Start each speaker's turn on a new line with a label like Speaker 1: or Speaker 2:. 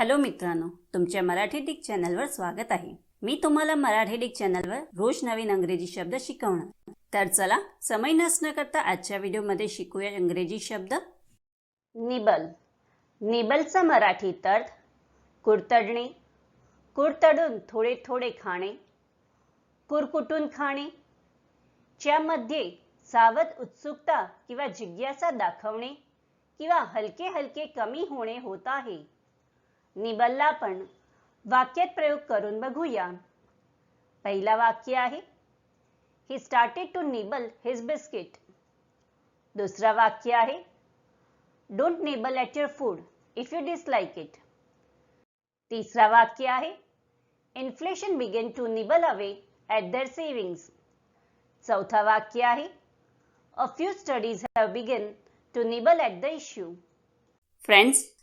Speaker 1: Hello मित्रांनो तुमच्या Marathi Dick चॅनलवर स्वागत आहे. मी तुम्हाला मराठी डिक चॅनलवर रोज नवीन अंग्रेजी शब्द शिकवणार. तर चला समय नसणं करता आजच्या व्हिडिओमध्ये शिकूया इंग्रजी शब्द. निबल. निबलचा मराठी तर्थ कुरतडणे. कुरतडून थोडे थोडे खाणे. कुरकुटून खाणे. च्यामध्ये सावध उत्सुकता किंवा जिज्ञासा दाखवणे किंवा हलके हलके कमी होणे होत आहे. निबलला आपण वाक्यात प्रयोग करून बघूया. पहिला वाक्य आहे he started to nibble his biscuit दुसरा वाक्य आहे don't nibble at your food if you dislike it तिसरा वाक्य आहे inflation begin to nibble away at their savings चौथा वाक्य आहे a few studies have begun to nibble at the issue friends